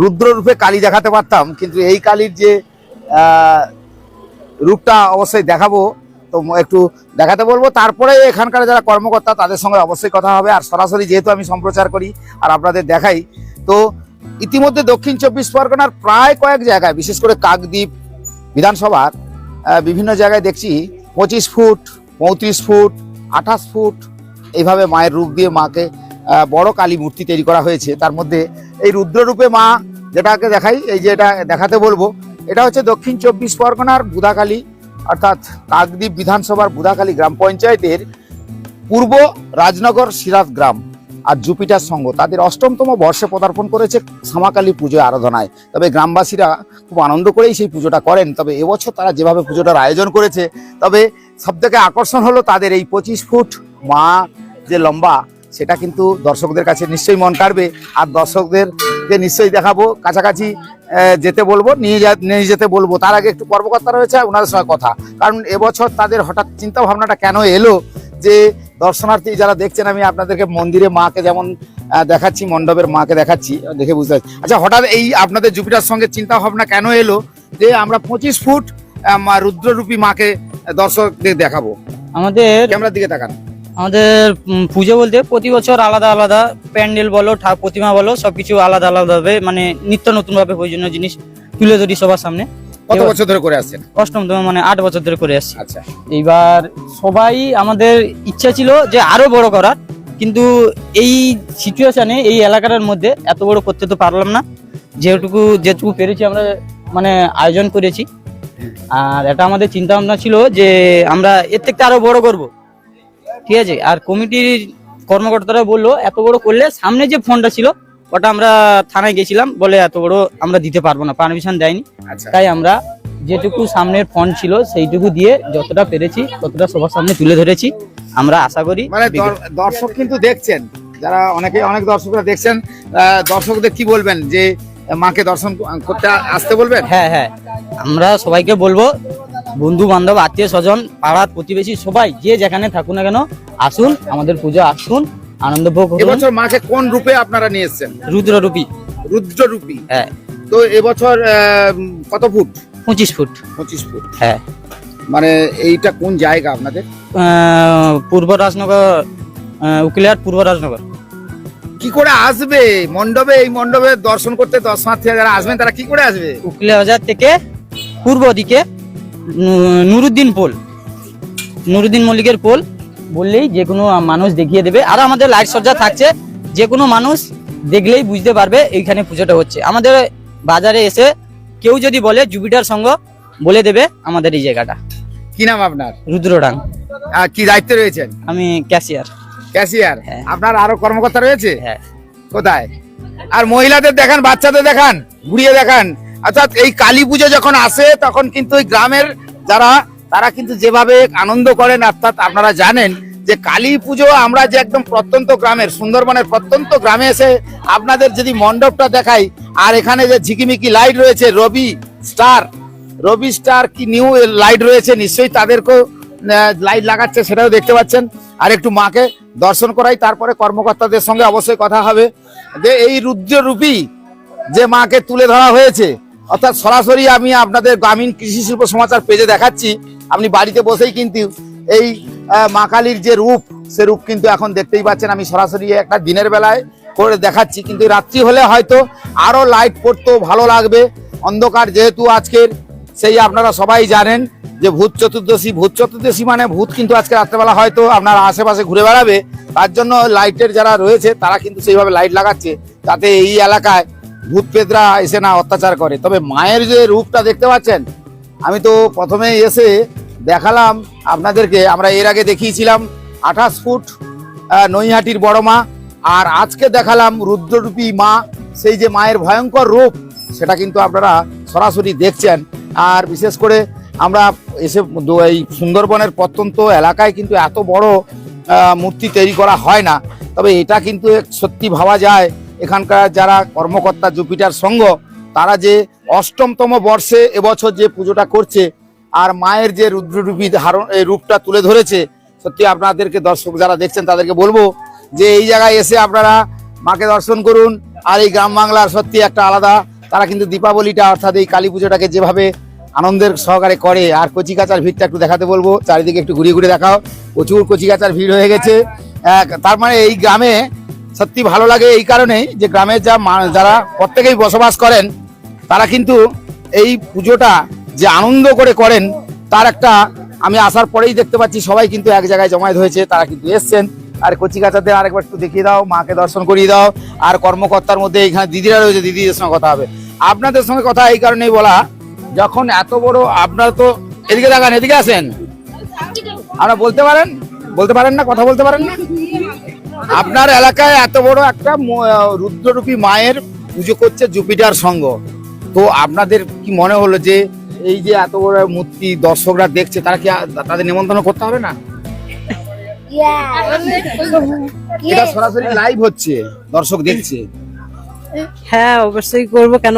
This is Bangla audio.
রুদ্র রূপে কালী দেখাতে পারতাম, কিন্তু এই কালীর যে রূপটা অবশ্যই দেখাবো, তো একটু দেখাতে বলব। তারপরে এখানকার যারা কর্মকর্তা, তাদের সঙ্গে অবশ্যই কথা হবে। আর সরাসরি যেহেতু আমি সম্প্রচার করি আর আপনাদের দেখাই, তো ইতিমধ্যে দক্ষিণ চব্বিশ পরগনার প্রায় কয়েক জায়গায়, বিশেষ করে কাকদ্বীপ বিধানসভার বিভিন্ন জায়গায় দেখছি, পঁচিশ ফুট, পঁয়ত্রিশ ফুট, আঠাশ ফুট, এইভাবে মায়ের রূপ দিয়ে মাকে বড় কালী মূর্তি তৈরি করা হয়েছে। তার মধ্যে এই রুদ্ররূপে মা যেটাকে দেখাই, এই যে এটা দেখাতে বলব, এটা হচ্ছে দক্ষিণ চব্বিশ পরগনার বুধাকালী অর্থাৎ কাকদ্বীপ বিধানসভার বুধাকালী গ্রাম পঞ্চায়েতের পূর্ব রাজনগর সিরাজ গ্রাম আর জুপিটার সংঘ। তাদের অষ্টমতম বর্ষে পদার্পণ করেছে শ্যামাকালী পুজো আরাধনায়। তবে গ্রামবাসীরা খুব আনন্দ করেই সেই পুজোটা করেন। তবে এবছর তারা যেভাবে পুজোটার আয়োজন করেছে, তবে সব থেকে আকর্ষণ হলো তাদের এই পঁচিশ ফুট মা যে লম্বা সেটা কিন্তু দর্শকদের কাছে নিশ্চয়ই মন কাড়বে। আর দর্শকদেরকে নিশ্চয়ই দেখাবো কাছাকাছি যেতে বলব নিয়ে যা নিয়ে যেতে বলব। তার আগে একটু কর্মকর্তা রয়েছে ওনাদের সঙ্গে কথা। কারণ এবছর তাদের হঠাৎ চিন্তা ভাবনাটা কেন এলো? যে দর্শনার্থী যারা দেখছেন আমি আপনাদেরকে মন্দিরে মাকে যেমন দেখাচ্ছি মণ্ডপের মাকে দেখাচ্ছি দেখে বুঝতে পারছি। আচ্ছা হঠাৎ এই আপনাদের জুপিটার সঙ্গে চিন্তা ভাবনা কেন এলো? যে আমরা পঁচিশ ফুট মা রুদ্ররূপী মাকে দর্শকদের দেখাবো। আমাদের ক্যামেরার দিকে তাকান। আমাদের পুজো বলতে প্রতি বছর আলাদা আলাদা প্যান্ডেল বলো প্রতিমা বলো সবকিছু আলাদা আলাদা ভাবে মানে নিত্য নতুন ভাবে প্রয়োজনীয় জিনিস তুলে ধরি সবার সামনে। কত বছর ধরে করে আসছেন? অষ্টমতম মানে আট বছর ধরে করে আসছি। আচ্ছা। এইবার সবাই আমাদের ইচ্ছা ছিল যে আরও বড় করার কিন্তু এই সিচুয়েশনে এই এলাকাটার মধ্যে এত বড় করতে তো পারলাম না। যেটুকু যেটুকু পেরেছি আমরা মানে আয়োজন করেছি। আর এটা আমাদের চিন্তা ভাবনা ছিল যে আমরা এর থেকে আরও বড় করব। ঠিক আছে? আর কমিটির কর্মকর্তারা বলল এত বড় করলে সামনে যে ফোনটা ছিল ওটা আমরা থানায় গেছিলাম বলে এত বড় আমরা দিতে পারব না পারমিশন দেয়নি। আচ্ছা। তাই আমরা যেটুকু সামনের ফন্ড ছিল সেইটুকু দিয়ে যতটা পেরেছি ততটা সবার সামনে তুলে ধরেছি। আমরা আশা করি মানে দর্শক কিন্তু দেখছেন যারা অনেকে অনেক দর্শকরা দেখছেন দর্শকদের কি বলবেন যে মাকে দর্শন করতে আসতে বলবেন? হ্যাঁ হ্যাঁ। আমরা সবাইকে বলব বন্ধু বান্ধব আত্মীয় স্বজন পাড়ার প্রতিবেশী সবাই যে যেখানে থাকুন না কেন আসুন আমাদের পুজো আসুন আনন্দ ভোগ এবছর মাকে কোন রূপে আপনারা নিয়ে এসেছেন? রুদ্ররূপী। রুদ্র রূপী হ্যাঁ। তো এবছর কত ফুট? পঁচিশ ফুট। পঁচিশ ফুট। হ্যাঁ। মানে এইটা কোন জায়গা আপনাদের? পূর্ব রাজনগর উকিলিয়ার পূর্ব রাজনগর। কি করে আসবে? মণ্ডপে এই মণ্ডপে দর্শন করতে দর্শনার্থীরা যারা আসবেন তারা কি করে আসবে? উকিলিয়া বাজার থেকে পূর্ব দিকে নুরুদ্দিন পোল। নুরুদ্দিন মল্লিকের পোল বললেই যে কোনো মানুষ দেখিয়ে দেবে। আর আমাদের লাইট সজ্জা থাকছে। যে কোনো মানুষ দেখলেই বুঝতে পারবে এইখানে পুজোটা হচ্ছে। আমাদের বাজারে এসে কেউ যদি বলে জুপিটার সঙ্গ বলে দেবে আমাদের এই জায়গাটা। কি নাম আপনার? রুদ্রডাং আহ, কি দায়িত্বে রয়েছেন? আমি ক্যাশিয়ার। ক্যাশিয়ার? হ্যাঁ। আপনার আরও কর্মকর্তা রয়েছে? হ্যাঁ। কোথায়? আর মহিলাদের দেখান বাচ্চাদের দেখান ঘুরিয়ে দেখান। অর্থাৎ এই কালী পুজো যখন আসে, তখন কিন্তু ওই গ্রামের যারা, তারা কিন্তু যেভাবে আনন্দ করেন, অর্থাৎ আপনারা জানেন যে কালী পুজো আমরা যে একদম প্রত্যন্ত গ্রামের, সুন্দরবনের প্রত্যন্ত গ্রামে এসে আপনাদের যদি মণ্ডপটা দেখাই, আর এখানে যে ঝিকিমিকি লাইট রয়েছে, রবি স্টার রবি স্টার কি নিউ লাইট রয়েছে, নিশ্চয়ই তাদেরকেও লাইট লাগাচ্ছে, সেটাও দেখতে পাচ্ছেন। আর একটু মাকে দর্শন করাই, তারপরে কর্মকর্তাদের সঙ্গে অবশ্যই কথা হবে। যে এই রুদ্ররূপী যে মাকে তুলে ধরা হয়েছে অর্থাৎ সরাসরি আমি আপনাদের গ্রামীণ কৃষি শিল্প সমাচার পেজে দেখাচ্ছি। আপনি বাড়িতে বসেই কিন্তু এই মা কালীর যে রূপ, সে রূপ কিন্তু এখন দেখতেই পাচ্ছেন। আমি সরাসরি একটা দিনের বেলায় করে দেখাচ্ছি। কিন্তু রাত্রি হলে হয়তো আরও লাইট পড়তো ভালো লাগবে। অন্ধকার যেহেতু আজকের, সেই আপনারা সবাই জানেন যে ভূত চতুর্দশী। ভূত চতুর্দশী মানে ভূত কিন্তু আজকে রাত্রেবেলা হয়তো আপনার আশেপাশে ঘুরে বেড়াবে। তার জন্য লাইটের যারা রয়েছে, তারা কিন্তু সেইভাবে লাইট লাগাচ্ছে। তাতে এই এলাকায় ভূত পেতরা এসে না অত্যাচার করে। তবে মায়ের যে রূপটা দেখতে পাচ্ছেন, আমি তো প্রথমে এসে দেখালাম আপনাদেরকে। আমরা এর আগে দেখিয়েছিলাম আঠাশ ফুট নৈহাটির বড় মা, আর আজকে দেখালাম রুদ্ররূপী মা, সেই যে মায়ের ভয়ঙ্কর রূপ, সেটা কিন্তু আপনারা সরাসরি দেখছেন। আর বিশেষ করে আমরা এসে এই সুন্দরবনের প্রত্যন্ত এলাকায় কিন্তু এত বড় মূর্তি তৈরি করা হয় না। তবে এটা কিন্তু সত্যি ভাবা যায় এখানকার যারা কর্মকর্তা জুপিটার সংঘ, তারা যে অষ্টমতম বর্ষে এবছর যে পুজোটা করছে, আর মায়ের যে রুদ্ররূপী ধারণ, এই রূপটা তুলে ধরেছে, সত্যি আপনাদেরকে দর্শক যারা দেখছেন তাদেরকে বলব যে এই জায়গায় এসে আপনারা মাকে দর্শন করুন, আর এই গ্রাম বাংলার সত্যি একটা আলাদা, তারা কিন্তু দীপাবলিটা অর্থাৎ এই কালী পুজোটাকে যেভাবে আনন্দের সহকারে করে, আর কচি কাচার ভিড়টা একটু দেখাতে বলব, চারিদিকে একটু ঘুরিয়ে ঘুরে দেখাও, প্রচুর কচি কাচার ভিড় হয়ে গেছে। তার মানে এই গ্রামে সত্যি ভালো লাগে এই কারণেই যে গ্রামের যা যারা প্রত্যেকেই বসবাস করেন, তারা কিন্তু এই পুজোটা যে আনন্দ করে করেন, তার একটা আমি আসার পরেই দেখতে পাচ্ছি সবাই কিন্তু এক জায়গায় জমায়েত হয়েছে, তারা কিন্তু এসছেন। আর কচি কাচাদের আরেকবার একটু দেখিয়ে দাও, মাকে দর্শন করিয়ে দাও, আর কর্মকর্তার মধ্যে এখানে দিদিরা রয়েছে, দিদিদের সঙ্গে কথা হবে। আপনাদের সঙ্গে কথা এই কারণেই বলা, যখন এত বড়, আপনারা তো এদিকে দেখান এদিকে আসেন। আপনারা বলতে পারেন? বলতে পারেন না, কথা বলতে পারেন না? আপনার এলাকায় এত বড় একটা রুদ্ররূপী মায়ের পুজো করছে জুপিটার সংঘ। তো আপনাদের কি মনে হলো যে এই যে এত বড় মূর্তি দর্শকরা দেখছে তারা কি তাদের নিমন্ত্রণ করতে হবে না? এটা সরাসরি লাইভ হচ্ছে দর্শক দেখছে। হ্যাঁ অবশ্যই করব। কেন